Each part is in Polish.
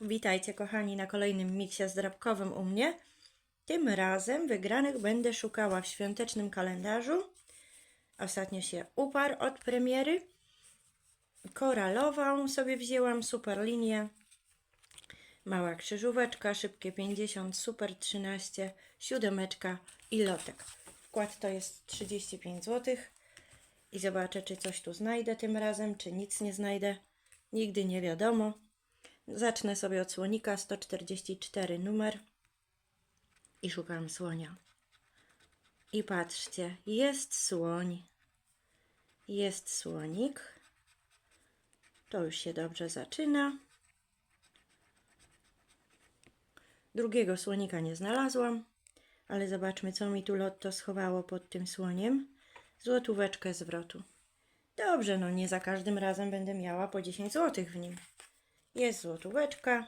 Witajcie kochani na kolejnym miksie zdrabkowym u mnie. Tym razem wygranych będę szukała w świątecznym kalendarzu. Ostatnio się uparł od premiery. Koralową sobie wzięłam, super linię. Mała krzyżóweczka, szybkie 50, super 13, siódemeczka i lotek. Wkład to jest 35 zł. I zobaczę, czy coś tu znajdę tym razem, czy nic nie znajdę. Nigdy nie wiadomo. Zacznę sobie od słonika 144 numer i szukam słonia. I patrzcie, jest słoń. Jest słonik. To już się dobrze zaczyna. Drugiego słonika nie znalazłam, ale zobaczmy, co mi tu lotto schowało pod tym słoniem. Złotóweczkę zwrotu. Dobrze, no nie za każdym razem będę miała po 10 zł w nim. Jest złotóweczka.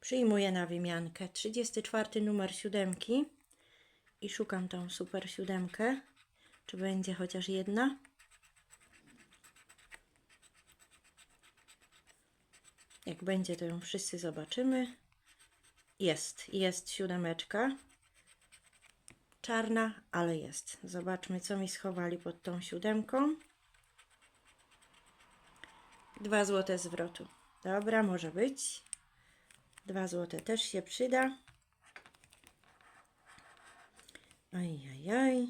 Przyjmuję na wymiankę 34 numer siódemki i szukam tą super siódemkę. Czy będzie chociaż jedna? Jak będzie, to ją wszyscy zobaczymy. Jest, jest siódemeczka. Czarna, ale jest. Zobaczmy, co mi schowali pod tą siódemką. Dwa złote zwrotu. Dobra, może być. Dwa złote też się przyda. Ajajaj.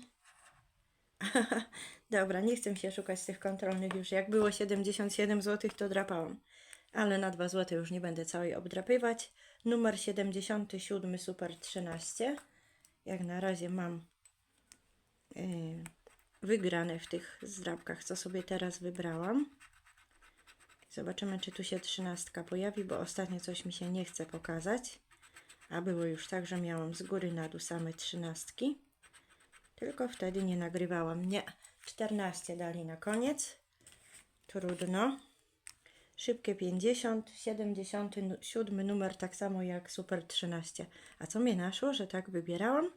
Dobra, nie chcę się szukać tych kontrolnych już. Jak było 77 zł, to drapałam. Ale na 2 zł już nie będę całej obdrapywać. Numer 77 Super 13. Jak na razie mam yy, wygrane w tych zdrabkach, co sobie teraz wybrałam. Zobaczymy, czy tu się trzynastka pojawi, bo ostatnio coś mi się nie chce pokazać. A było już tak, że miałam z góry na dół same trzynastki. Tylko wtedy nie nagrywałam. Nie, 14 dali na koniec. Trudno. Szybkie 50, 77 numer, tak samo jak Super 13. A co mnie naszło, że tak wybierałam?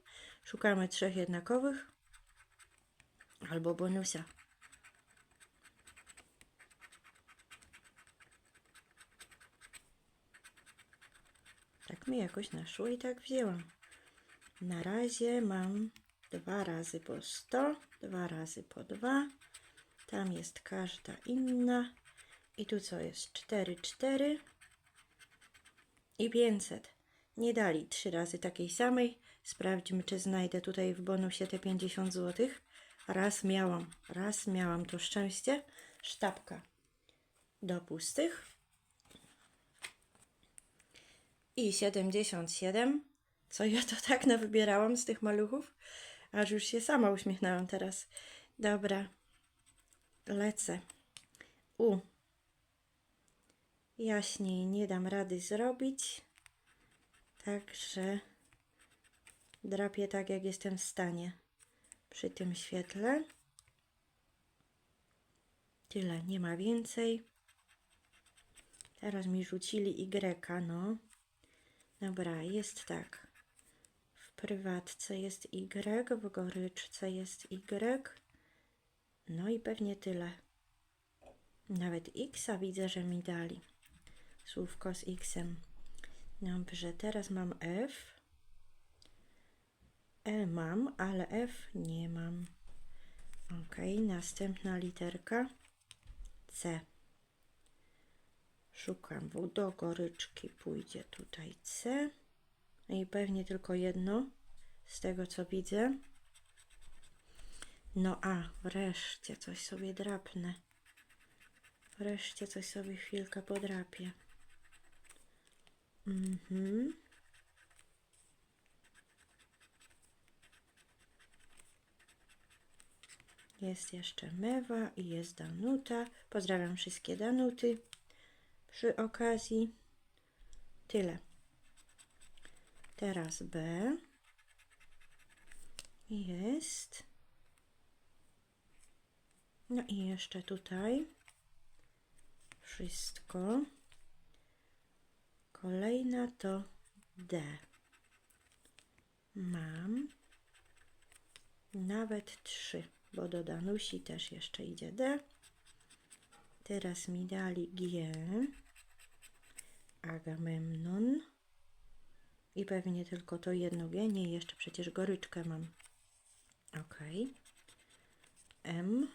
Szukamy trzech jednakowych albo bonusa. Tak mi jakoś naszło i tak wzięłam. Na razie mam dwa razy po 100, dwa razy po 2. Tam jest każda inna. I tu co jest? 4, 4 i 500. Nie dali trzy razy takiej samej. Sprawdźmy, czy znajdę tutaj w bonusie te 50 zł. Raz miałam, raz miałam to szczęście. Sztabka do pustych. I 77. Co ja to tak nawybierałam z tych maluchów? Aż już się sama uśmiechnęłam teraz. Dobra. Lecę. U. Jaśniej nie dam rady zrobić. Także drapię tak, jak jestem w stanie przy tym świetle. Tyle, nie ma więcej. Teraz mi rzucili Y, no. Dobra, jest tak. W prywatce jest Y, w goryczce jest Y. No i pewnie tyle. Nawet Xa widzę, że mi dali. Słówko z Xem. Dobrze, teraz mam F. L mam, ale F nie mam. Ok, następna literka C. Szukam, bo do goryczki pójdzie tutaj C. I pewnie tylko jedno z tego co widzę. No a, wreszcie coś sobie drapnę. Wreszcie coś sobie chwilkę podrapię. Mhm. Jest jeszcze Mewa i jest Danuta. Pozdrawiam wszystkie Danuty przy okazji. Tyle. Teraz B. Jest. No i jeszcze tutaj. Wszystko. Kolejna to D. Mam nawet trzy, bo do Danusi też jeszcze idzie D. Teraz mi dali G. Agamemnon. I pewnie tylko to jedno G. Nie, jeszcze przecież goryczkę mam. Ok. M.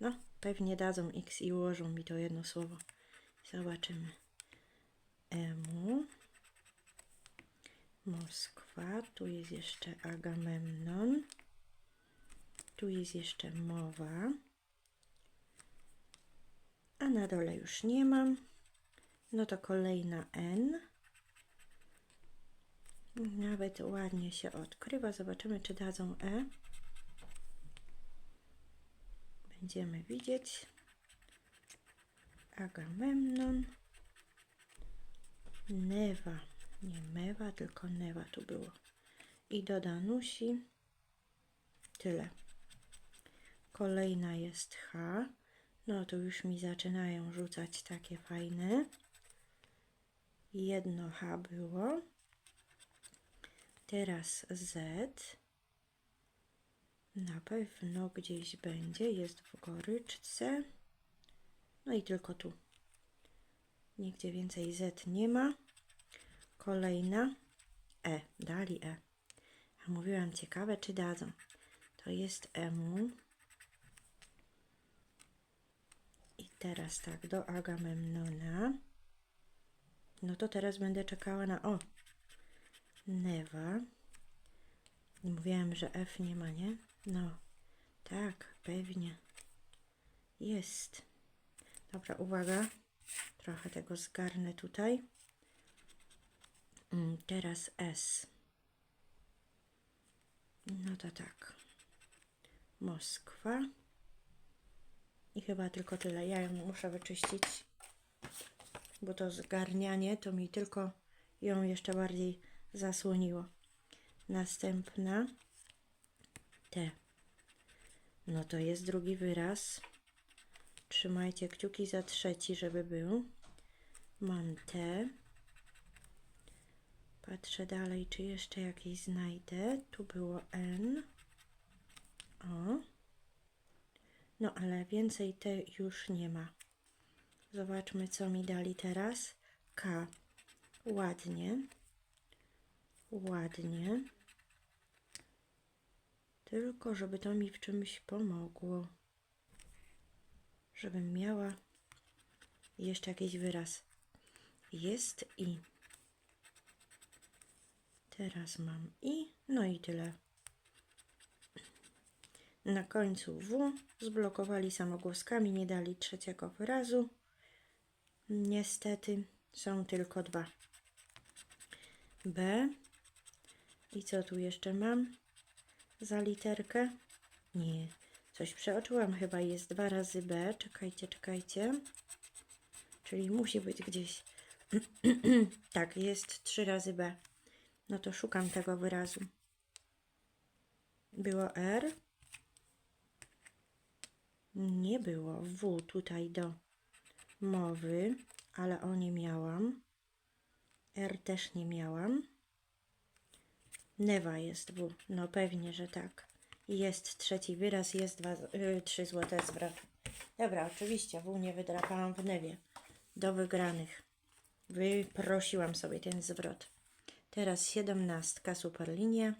No, pewnie dadzą X i ułożą mi to jedno słowo. Zobaczymy. Emu. Moskwa. Tu jest jeszcze Agamemnon. Tu jest jeszcze mowa. A na dole już nie mam. No to kolejna N. Nawet ładnie się odkrywa. Zobaczymy, czy dadzą E. Będziemy widzieć. Agamemnon. Newa. Nie mewa, tylko newa tu było. I do Danusi. Tyle. Kolejna jest H. No to już mi zaczynają rzucać takie fajne. Jedno H było. Teraz Z. Na pewno gdzieś będzie. Jest w goryczce. No i tylko tu. Nigdzie więcej Z nie ma. Kolejna E. Dali E. A mówiłam ciekawe, czy dadzą. To jest emu. I teraz tak, do Agamemnona. No to teraz będę czekała na o. Newa. Mówiłam, że F nie ma, nie? No, tak, pewnie. Jest. Dobra, uwaga. Trochę tego zgarnę tutaj. Mm, Teraz S. No to tak. Moskwa. I chyba tylko tyle. Ja ją muszę wyczyścić, bo to zgarnianie to mi tylko ją jeszcze bardziej zasłoniło. Następna T. No to jest drugi wyraz. Trzymajcie kciuki za trzeci, żeby był. Mam T. Patrzę dalej, czy jeszcze jakieś znajdę. Tu było N. O. No, ale więcej T już nie ma. Zobaczmy, co mi dali teraz. K. Ładnie. Ładnie. Tylko, żeby to mi w czymś pomogło. Żebym miała jeszcze jakiś wyraz. Jest i. Teraz mam i. No i tyle. Na końcu W zblokowali samogłoskami, nie dali trzeciego wyrazu. Niestety są tylko dwa. B. I co tu jeszcze mam za literkę? Nie, coś przeoczyłam chyba. Jest dwa razy B. Czekajcie, czekajcie. Czyli musi być gdzieś. tak, jest trzy razy B. No to szukam tego wyrazu. Było R. Nie było W tutaj do mowy, ale o nie miałam. R też nie miałam. Newa jest W. No pewnie, że tak. Jest trzeci wyraz, jest dwa, y, trzy złote zwroty. Dobra, oczywiście W nie wydrapałam w Newie. Do wygranych. Wyprosiłam sobie ten zwrot. Teraz siedemnastka, superlinia.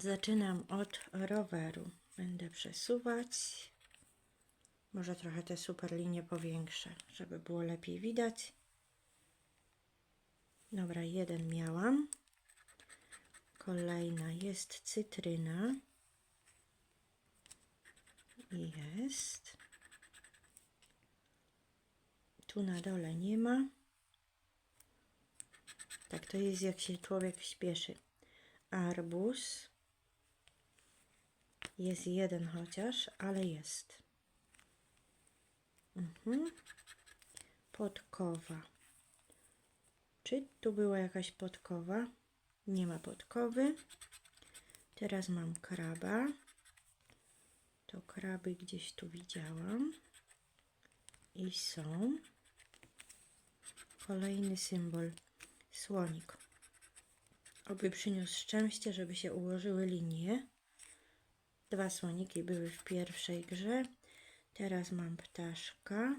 Zaczynam od roweru. Będę przesuwać. Może trochę te superlinie powiększę, żeby było lepiej widać. Dobra, jeden miałam. Kolejna jest cytryna. Jest. Tu na dole nie ma. Tak to jest, jak się człowiek śpieszy. Arbuz. Jest jeden chociaż, ale jest. Mhm. Podkowa. Czy tu była jakaś podkowa? Nie ma podkowy. Teraz mam kraba. To kraby gdzieś tu widziałam. I są. Kolejny symbol. Słonik. Oby przyniósł szczęście, żeby się ułożyły linie. Dwa słoniki były w pierwszej grze. Teraz mam ptaszka.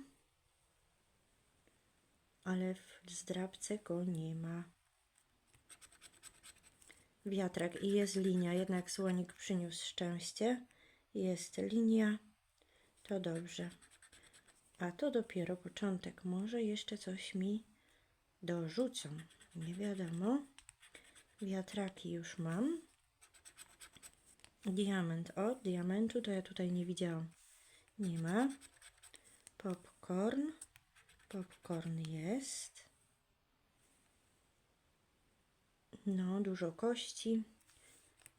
ale w zdrabce go nie ma. Wiatrak i jest linia, jednak słonik przyniósł szczęście. Jest linia, to dobrze. A to dopiero początek. Może jeszcze coś mi dorzucą. Nie wiadomo. Wiatraki już mam. Diament. O, diamentu to ja tutaj nie widziałam. Nie ma. Popcorn. Popcorn jest. No, dużo kości.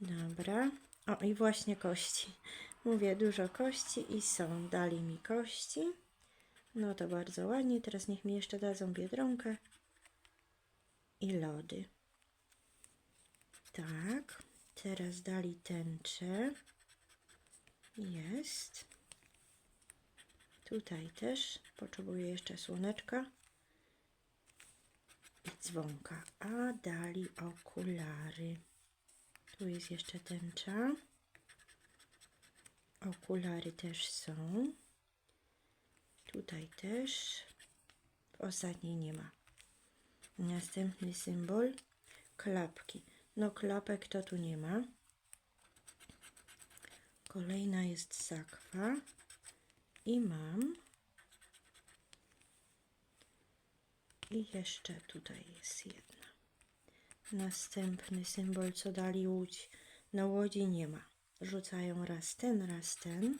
Dobra. O, i właśnie kości. Mówię, dużo kości i są. Dali mi kości. No to bardzo ładnie. Teraz niech mi jeszcze dadzą biedronkę i lody. Tak. Teraz dali tęczę. Jest. Tutaj też potrzebuję jeszcze słoneczka i dzwonka. A dali okulary. Tu jest jeszcze tęcza. Okulary też są. Tutaj też. W ostatniej nie ma. Następny symbol. Klapki. No klapek to tu nie ma. Kolejna jest sakwa. I mam. I jeszcze tutaj jest jedna. Następny symbol, co dali łódź. Na łodzi nie ma. Rzucają raz ten, raz ten.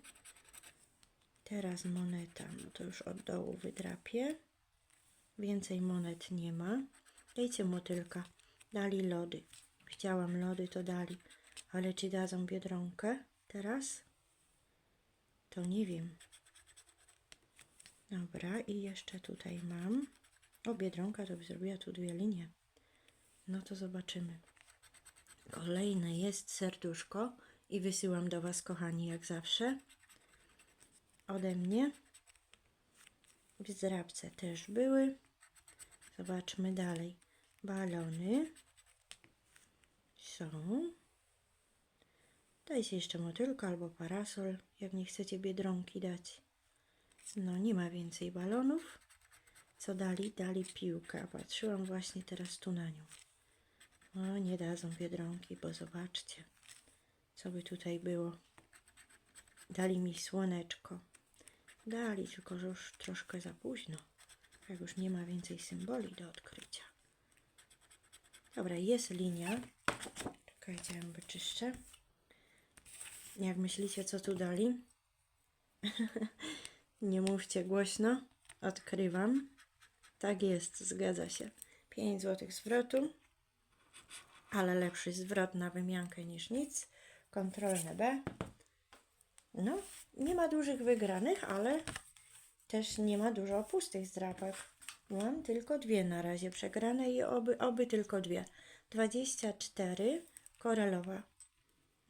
Teraz moneta, no to już od dołu wydrapię. Więcej monet nie ma. Dajcie motylka. Dali lody. Chciałam lody, to dali. Ale czy dadzą biedronkę teraz? To nie wiem. Dobra, i jeszcze tutaj mam. O, biedronka to by zrobiła tu dwie linie. No to zobaczymy. Kolejne jest serduszko i wysyłam do Was, kochani, jak zawsze. Ode mnie. W zdrabce też były. Zobaczmy dalej. Balony są. Dajcie jeszcze motylko albo parasol, jak nie chcecie biedronki dać. No, nie ma więcej balonów. Co dali? Dali piłkę. Patrzyłam właśnie teraz tu na nią. O, nie dadzą biedronki, bo zobaczcie, co by tutaj było. Dali mi słoneczko. Dali, tylko że już troszkę za późno. Jak już nie ma więcej symboli do odkrycia. Dobra, jest linia. Czekajcie, ja ją wyczyszczę. Jak myślicie, co tu dali? nie mówcie głośno. Odkrywam. Tak jest, zgadza się. 5 zł zwrotu, ale lepszy zwrot na wymiankę niż nic. Kontrolne B. No, nie ma dużych wygranych, ale też nie ma dużo pustych zdrapek. Mam tylko dwie na razie przegrane i oby, oby tylko dwie. 24 korelowa.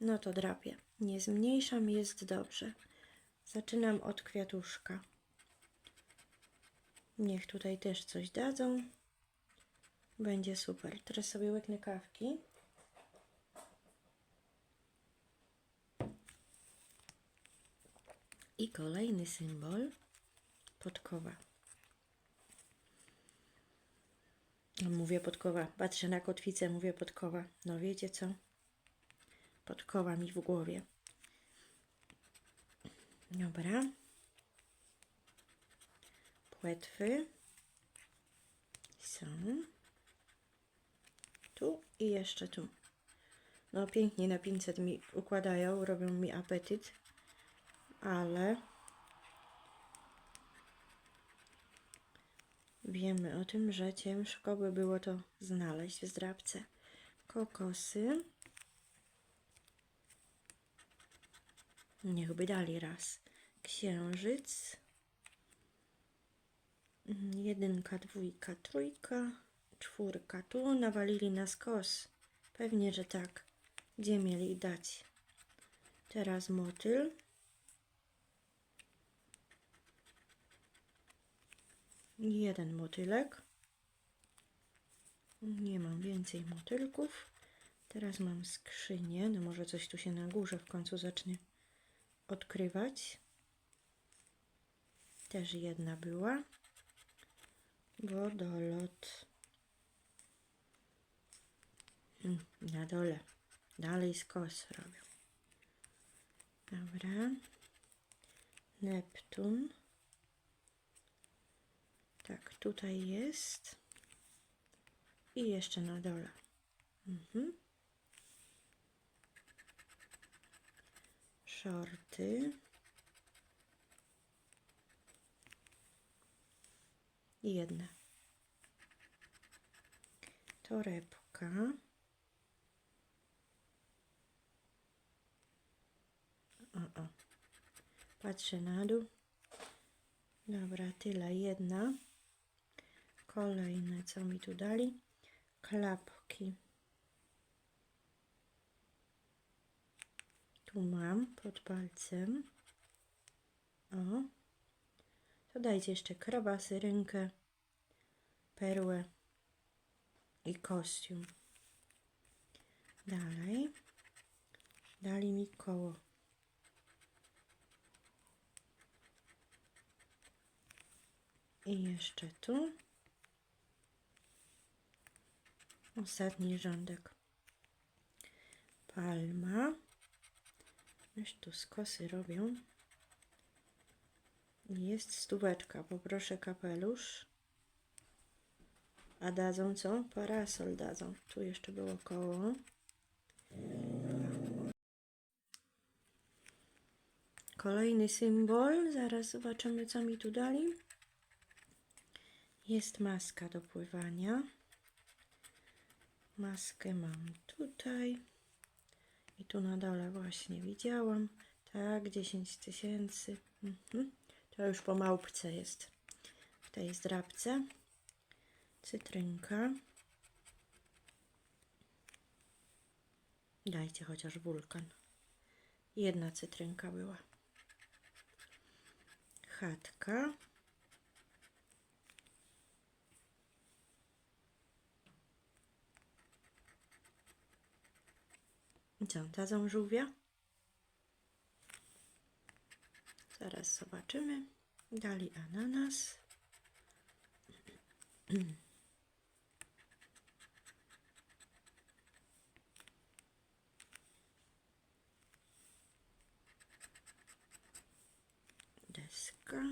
No to drapię. Nie zmniejszam, jest dobrze. Zaczynam od kwiatuszka. Niech tutaj też coś dadzą. Będzie super. Teraz sobie łyknę kawki. I kolejny symbol. Podkowa. No, Mówię podkowa. Patrzę na kotwicę, mówię podkowa. No wiecie co? Podkowa mi w głowie. Dobra. Płetwy są tu i jeszcze tu. No pięknie na 500 mi układają, robią mi apetyt, ale wiemy o tym, że ciężko by było to znaleźć w zdrabce. Kokosy. Niechby dali raz. Księżyc. Mhm, Jedynka, dwójka, trójka, czwórka. Tu nawalili na skos. Pewnie, że tak. Gdzie mieli dać? Teraz motyl. Jeden motylek. Nie mam więcej motylków. Teraz mam skrzynię. No może coś tu się na górze w końcu zacznie odkrywać. Też jedna była. Wodolot. Mm, Na dole. Dalej skos robią. Dobra. Neptun. Tak, tutaj jest. I jeszcze na dole. Mhm. Shorty. I jedna. Torebka. O, o. Patrzę na dół. Dobra, tyle. Jedna. Kolejne, co mi tu dali? Klapki. Tu mam pod palcem. O. To dajcie jeszcze krabasy, rękę, perłę i kostium. Dalej. Dali mi koło. I jeszcze tu. Ostatni rządek. Palma. Już tu skosy robią. Jest stóweczka. Poproszę kapelusz. A dadzą co? Parasol dadzą. Tu jeszcze było koło. Kolejny symbol. Zaraz zobaczymy, co mi tu dali. Jest maska do pływania. Maskę mam tutaj. I tu na dole właśnie widziałam. Tak, 10 tysięcy. Mhm. To już po małpce jest. W tej zdrabce. Cytrynka. Dajcie chociaż wulkan. Jedna cytrynka była. Chatka. Co, żółwia? Zaraz zobaczymy. Dali ananas. Deska.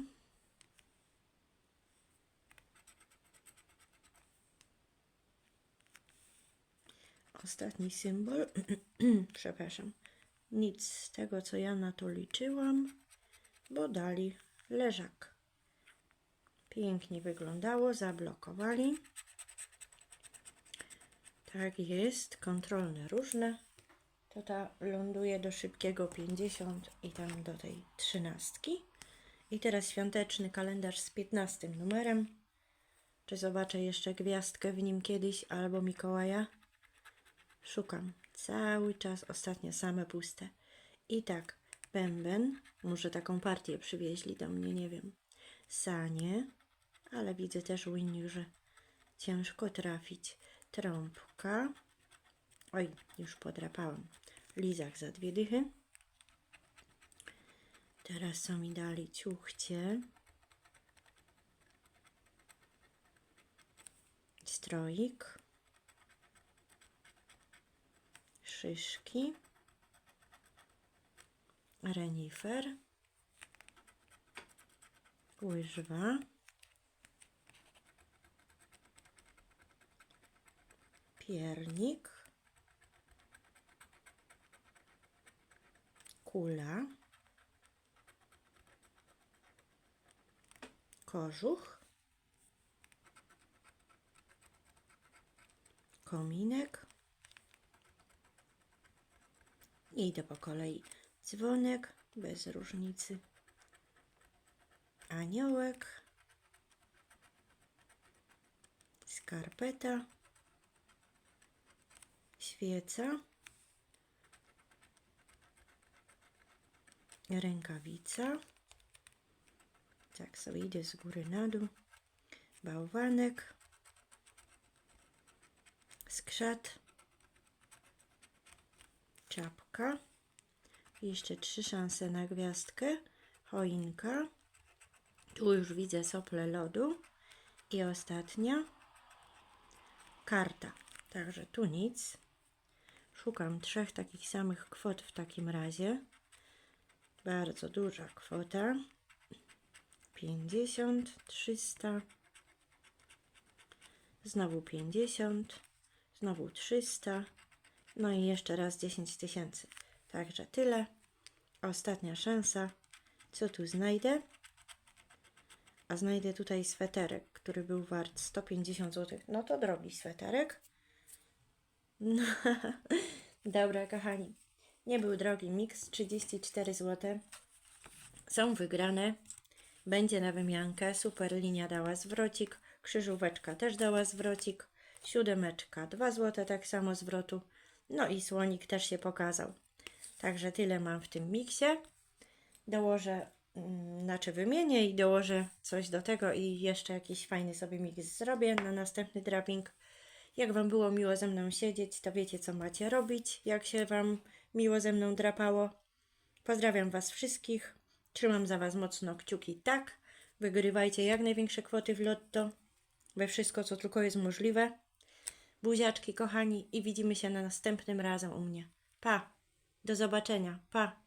Ostatni symbol. Przepraszam. Nic z tego, co ja na to liczyłam, bo dali leżak. Pięknie wyglądało, zablokowali. Tak jest, kontrolne różne. To ta ląduje do szybkiego 50 i tam do tej trzynastki. I teraz świąteczny kalendarz z 15 numerem. Czy zobaczę jeszcze gwiazdkę w nim kiedyś albo Mikołaja? Szukam. Cały czas ostatnio same puste. I tak, bęben, może taką partię przywieźli do mnie, nie wiem. Sanie, ale widzę też innych, że ciężko trafić. Trąbka. Oj, już podrapałam. Lizak za dwie dychy. Teraz co mi dali? Ciuchcie. Stroik. Szyszki. Renifer. Łyżwa. Piernik. Kula. Kożuch. Kominek. I idę po kolei. Dzwonek bez różnicy. Aniołek. Skarpeta. Świeca. Rękawica. Tak sobie idę z góry na dół. Bałwanek. Skrzat. Czapka. Jeszcze trzy szanse na gwiazdkę. Choinka. Tu już widzę sople lodu. I ostatnia karta. Także tu nic. Szukam trzech takich samych kwot w takim razie. Bardzo duża kwota. 50, 300, znowu 50, znowu 300, no i jeszcze raz 10 tysięcy. Także tyle. Ostatnia szansa. Co tu znajdę? A znajdę tutaj sweterek, który był wart 150 zł. No to drogi sweterek. No, dobra, kochani. Nie był drogi miks, 34 zł. Są wygrane. Będzie na wymiankę. Super linia dała zwrocik. Krzyżóweczka też dała zwrocik. Siódemeczka 2 zł, tak samo zwrotu. No i słonik też się pokazał. Także tyle mam w tym miksie. Dołożę, mm, znaczy wymienię i dołożę coś do tego i jeszcze jakiś fajny sobie miks zrobię na następny draping. Jak Wam było miło ze mną siedzieć, to wiecie co macie robić, jak się Wam miło ze mną drapało. Pozdrawiam Was wszystkich. Trzymam za Was mocno kciuki tak. Wygrywajcie jak największe kwoty w lotto. We wszystko, co tylko jest możliwe. Buziaczki, kochani, i widzimy się na następnym razem u mnie. Pa! Do zobaczenia. Pa!